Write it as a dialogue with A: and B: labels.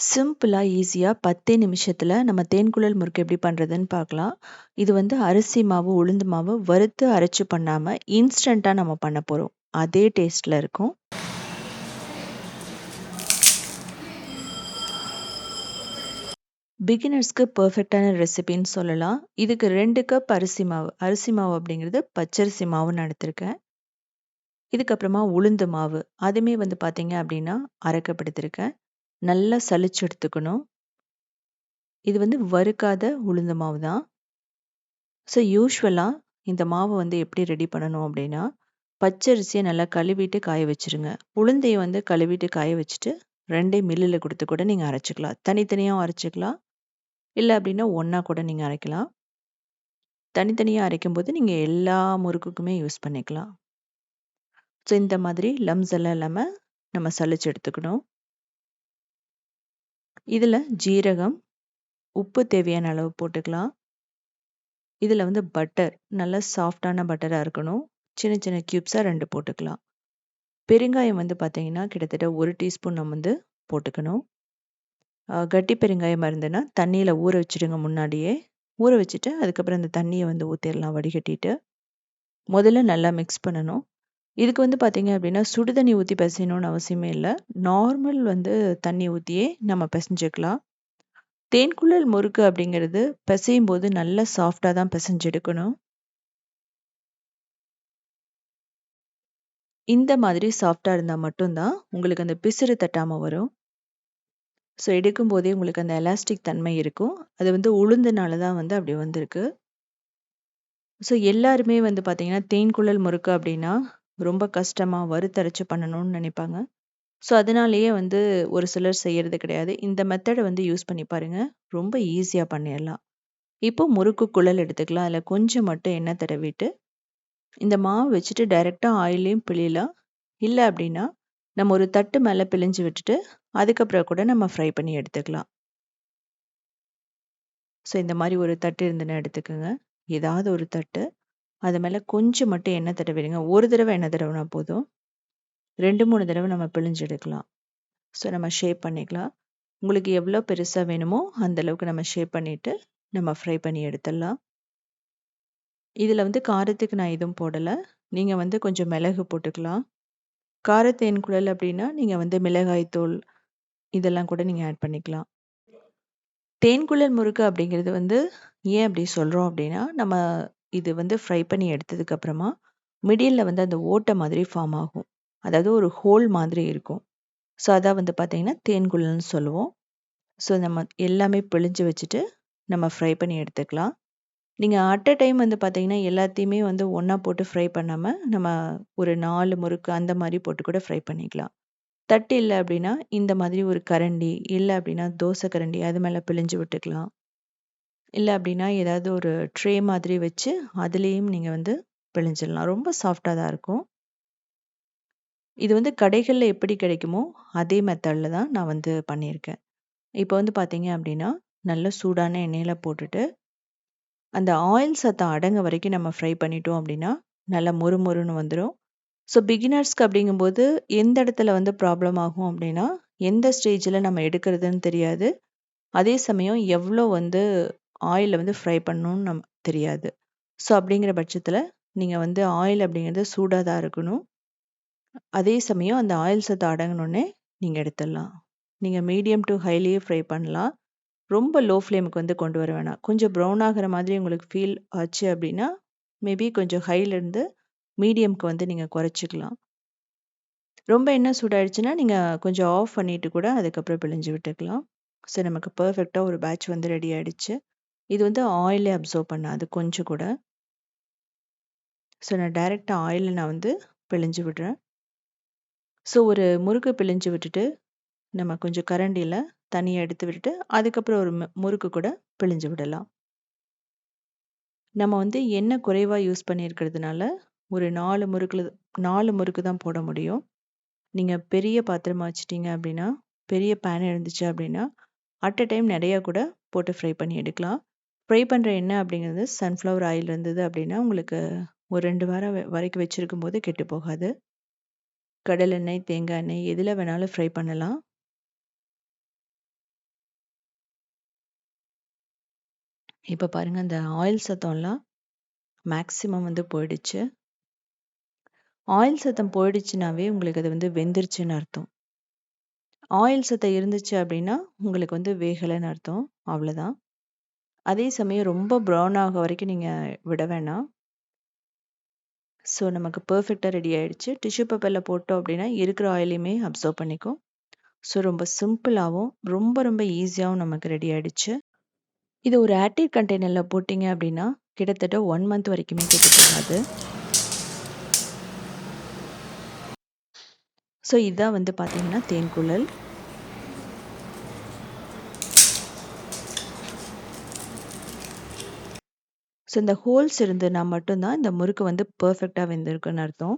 A: சிம்பிளாக ஈஸியாக பத்தே நிமிஷத்தில் நம்ம தேன்குழல் முறுக்கு எப்படி பண்ணுறதுன்னு பார்க்கலாம். இது வந்து அரிசி மாவு, உளுந்து மாவு வறுத்து அரைச்சி பண்ணாமல் இன்ஸ்டண்ட்டாக நம்ம பண்ண போகிறோம் அதே டேஸ்ட்டில் இருக்கும். பிகினர்ஸ்க்கு பர்ஃபெக்டான ரெசிபின்னு சொல்லலாம். இதுக்கு ரெண்டு கப் அரிசி மாவு. அரிசி மாவு அப்படிங்கிறது பச்சரிசி மாவுன்னு எடுத்திருக்கேன். இதுக்கப்புறமா உளுந்து மாவு. அதுவுமே வந்து பார்த்தீங்க அப்படின்னா, அரைக்கப்படுத்திருக்கேன் நல்லா சலிச்சு எடுத்துக்கணும். இது வந்து வறுக்காத உளுந்த மாவு தான். ஸோ யூஸ்வலாக இந்த மாவு வந்து எப்படி ரெடி பண்ணணும் அப்படின்னா, பச்சரிசியை நல்லா கழுவிட்டு காய வச்சுருங்க. உளுந்தையை வந்து கழுவிட்டு காய வச்சுட்டு ரெண்டே மில்லில் கொடுத்து கூட நீங்கள் அரைச்சிக்கலாம் தனித்தனியாகவும் அரைச்சிக்கலாம் இல்லை அப்படின்னா ஒன்றா கூட நீங்கள் அரைக்கலாம். தனித்தனியாக அரைக்கும்போது நீங்கள் எல்லா முறுக்குக்குமே யூஸ் பண்ணிக்கலாம். ஸோ இந்த மாதிரி லம்ஸ் எல்லாம் இல்லாமல் நம்ம சலிச்சு எடுத்துக்கணும். இதில் ஜீரகம், உப்பு தேவையான அளவு போட்டுக்கலாம். இதில் வந்து பட்டர் நல்ல சாஃப்ட்டான பட்டராக இருக்கணும். சின்ன சின்ன க்யூப்ஸாக ரெண்டு போட்டுக்கலாம். பெருங்காயம் வந்து பார்த்தீங்கன்னா, கிட்டத்தட்ட ஒரு டீஸ்பூன் நம்ம வந்து போட்டுக்கணும். கட்டி பெருங்காயமாக இருந்ததுன்னா, தண்ணியில் ஊற வச்சுடுங்க முன்னாடியே. ஊற வச்சுட்டு, அதுக்கப்புறம் அந்த தண்ணியை வந்து ஊற்றிடலாம் வடிகட்டிட்டு. முதல்ல நல்லா மிக்ஸ் பண்ணணும். இதுக்கு வந்து பார்த்தீங்க அப்படின்னா, சுடு தண்ணி பிசையணும்னு அவசியமே இல்லை நார்மல் வந்து தண்ணி ஊற்றியே நம்ம பிசைஞ்சுக்கலாம் தேன்குழல் முறுக்கு அப்படிங்கிறது பெசையும்போது நல்லா சாஃப்டாக தான் பிசைஞ்செடுக்கணும் எடுக்கணும். இந்த மாதிரி சாஃப்டாக இருந்தால் மட்டும்தான் உங்களுக்கு அந்த பிசுறு தட்டாமல் வரும். ஸோ எடுக்கும் போதே உங்களுக்கு அந்த எலாஸ்டிக் தன்மை இருக்கும். அது வந்து உளுந்தனால தான் வந்து அப்படி வந்திருக்கு. ஸோ எல்லாருமே வந்து பார்த்தீங்கன்னா, தேன்குழல் முறுக்கு அப்படின்னா, ரொம்ப கஷ்டமாக வறுத்தரைச்சு பண்ணணும்னு நினைப்பாங்க. ஸோ அதனாலேயே வந்து ஒரு சிலர் செய்கிறது கிடையாது. இந்த மெத்தடை வந்து யூஸ் பண்ணி பாருங்க. ரொம்ப ஈஸியாக பண்ணிடலாம் இப்போ முறுக்கு குழல் எடுத்துக்கலாம். அதில் கொஞ்சம் மட்டும் எண்ணெய் தடவிட்டு, இந்த மாவு வச்சுட்டு டைரெக்டாக ஆயிலையும் பிழியலாம். இல்லை அப்படின்னா, நம்ம ஒரு தட்டு மேலே பிழிஞ்சு விட்டுட்டு, அதுக்கப்புறம் கூட நம்ம ஃப்ரை பண்ணி எடுத்துக்கலாம். ஸோ இந்த மாதிரி ஒரு தட்டு இருந்துன்னா எடுத்துக்கோங்க ஏதாவது ஒரு தட்டு. அது மேலே கொஞ்சம் மட்டும் எண்ணெய் தடவிடுங்க. ஒரு தடவை எண்ணெய் தடவினா போதும். ரெண்டு மூணு தடவை நம்ம பிழிஞ்சு எடுக்கலாம். ஸோ நம்ம ஷேப் பண்ணிக்கலாம். உங்களுக்கு எவ்வளோ பெருசாக வேணுமோ, அந்த அளவுக்கு நம்ம ஷேப் பண்ணிட்டு, நம்ம ஃப்ரை பண்ணி எடுத்துடலாம். இதில் வந்து காரத்துக்கு நான் எதுவும் போடலை நீங்கள் வந்து கொஞ்சம் மிளகு போட்டுக்கலாம். காரத்தேன் குழல் அப்படின்னா, நீங்கள் வந்து மிளகாய் தூள் இதெல்லாம் கூட நீங்கள் ஆட் பண்ணிக்கலாம். தேன்குழல் முறுக்கு அப்படிங்கிறது வந்து ஏன் அப்படி சொல்கிறோம் அப்படின்னா, நம்ம இது வந்து ஃப்ரை பண்ணி எடுத்ததுக்கப்புறமா மிடியில் மிடில்ல வந்து அந்த ஓட்டை மாதிரி ஃபார்ம் ஆகும். அதாவது ஒரு ஹோல் மாதிரி இருக்கும். ஸோ அதான் வந்து பார்த்தீங்கன்னா, தேன்குழல்னு சொல்லுவோம். ஸோ நம்ம எல்லாமே பிழிஞ்சு வச்சுட்டு, நம்ம ஃப்ரை பண்ணி எடுத்துக்கலாம். நீங்கள் அட் அ டைம் வந்து பார்த்தீங்கன்னா, எல்லாத்தையுமே வந்து ஒன்றா போட்டு ஃப்ரை பண்ணாமல் நம்ம ஒரு நாலு முறுக்கு அந்த மாதிரி போட்டு கூட ஃப்ரை பண்ணிக்கலாம். தட்டு இல்லை அப்படின்னா, இந்த மாதிரி ஒரு கரண்டி, இல்லை அப்படின்னா தோசை கரண்டி அது மேலே பிழிஞ்சு விட்டுக்கலாம். இல்லை அப்படின்னா, ஏதாவது ஒரு ட்ரே மாதிரி வச்சு, அதுலேயும் நீங்கள் வந்து பிழிஞ்சிடலாம். ரொம்ப சாஃப்டாக தான் இருக்கும். இது வந்து கடைகளில் எப்படி கிடைக்குமோ, அதே மெத்தடில் தான் நான் வந்து பண்ணியிருக்கேன். இப்போ வந்து பார்த்தீங்க அப்படின்னா, நல்ல சூடான எண்ணெயில் போட்டுட்டு, அந்த ஆயில் சத்தம் அடங்க வரைக்கும் நம்ம ஃப்ரை பண்ணிட்டோம் அப்படின்னா, நல்லா மொறு மொறுன்னு வந்துடும் ஸோ பிகினர்ஸ்க்கு அப்படிங்கும்போது, எந்த இடத்துல வந்து ப்ராப்ளம் ஆகும் அப்படின்னா, எந்த ஸ்டேஜில் நம்ம எடுக்கிறதுன்னு தெரியாது. அதே சமயம் எவ்வளோ வந்து ஆயிலில் வந்து ஃப்ரை பண்ணணும்னு நமக்கு தெரியாது. ஸோ அப்படிங்கிற பட்சத்தில் நீங்கள் வந்து ஆயில் அப்படிங்கிறது சூடாக தான் இருக்கணும். அதே சமயம் அந்த ஆயில் சத்தம் அடங்குனோனே நீங்கள் எடுத்துடலாம். நீங்கள் மீடியம் டு ஹைலேயே ஃப்ரை பண்ணலாம். ரொம்ப லோ ஃப்ளேமுக்கு வந்து கொண்டு வர வேணாம். கொஞ்சம் ப்ரௌன் ஆகுற மாதிரி உங்களுக்கு ஃபீல் ஆச்சு அப்படின்னா, மேபி கொஞ்சம் ஹைலேருந்து மீடியம்க்கு வந்து நீங்கள் குறைச்சிக்கலாம் ரொம்ப என்ன சூடாயிடுச்சுன்னா, நீங்கள் கொஞ்சம் ஆஃப் பண்ணிட்டு கூட அதுக்கப்புறம் பிழிஞ்சு விட்டுக்கலாம். ஸோ நமக்கு பர்ஃபெக்டாக ஒரு பேட்ச் வந்து ரெடி ஆகிடுச்சு இது வந்து ஆயிலே அப்சர்வ் பண்ணாது கொஞ்சம் கூட. ஸோ நான் டைரெக்டாக ஆயிலில் நான் வந்து பிழிஞ்சு விடுறேன். ஸோ ஒரு முறுக்கு பிழிஞ்சு விட்டுட்டு, நம்ம கொஞ்சம் கரண்டியில் தனியாக எடுத்து விட்டுட்டு, அதுக்கப்புறம் ஒரு முறுக்கு கூட பிழிஞ்சு விடலாம். நம்ம வந்து எண்ணெய் குறைவாக யூஸ் பண்ணியிருக்கிறதுனால, ஒரு நாலு முறுக்கில் நாலு முறுக்கு தான் போட முடியும். நீங்கள் பெரிய பாத்திரமாக வச்சுட்டீங்க அப்படின்னா, பெரிய பேன் இருந்துச்சு அப்படின்னா, அட் அ டைம் நிறையா கூட போட்டு ஃப்ரை பண்ணி எடுக்கலாம். ஸ்ப்ரே பண்ணுற எண்ணெய் அப்படிங்கிறது சன்ஃப்ளவர் ஆயில் இருந்தது அப்படின்னா உங்களுக்கு ஒரு ரெண்டு வாரம் வரைக்கும் வச்சுருக்கும் போது கெட்டு போகாது. கடல் எண்ணெய் தேங்காய் எண்ணெய் எதில் வேணாலும் ஃப்ரை பண்ணலாம். இப்போ பாருங்கள் அந்த ஆயில் சத்தம்லாம் மேக்சிமம் வந்து போயிடுச்சு. ஆயில் சத்தம் போயிடுச்சுனாவே உங்களுக்கு அது வந்து வெந்துருச்சுன்னு அர்த்தம். ஆயில் சத்தம் இருந்துச்சு அப்படின்னா உங்களுக்கு வந்து வேகலைன்னு அர்த்தம். அவ்வளோதான் அதே சமயம் ரொம்ப ப்ரௌன் ஆக வரைக்கும் நீங்கள் விட வேணாம். ஸோ நமக்கு பர்ஃபெக்டாக ரெடி ஆகிடுச்சு டிஷ்யூ பேப்பரில் போட்டோம் அப்படின்னா, இருக்கிற ஆயிலையுமே அப்சர்வ் பண்ணிக்கும். ஸோ ரொம்ப சிம்பிளாகவும் ரொம்ப ரொம்ப ஈஸியாகவும் நமக்கு ரெடி ஆகிடுச்சு இது ஒரு ஆட்டிட் கண்டெய்னரில் போட்டிங்க அப்படின்னா, கிட்டத்தட்ட ஒன் மந்த் வரைக்குமே கெட்டு போகாது. ஸோ இதான் வந்து பார்த்தீங்கன்னா தேன்குழல். ஸோ இந்த ஹோல்ஸ் இருந்ததுனா மட்டும்தான் இந்த முறுக்கு வந்து பர்ஃபெக்டாக வெந்திருக்குன்னு அர்த்தம்.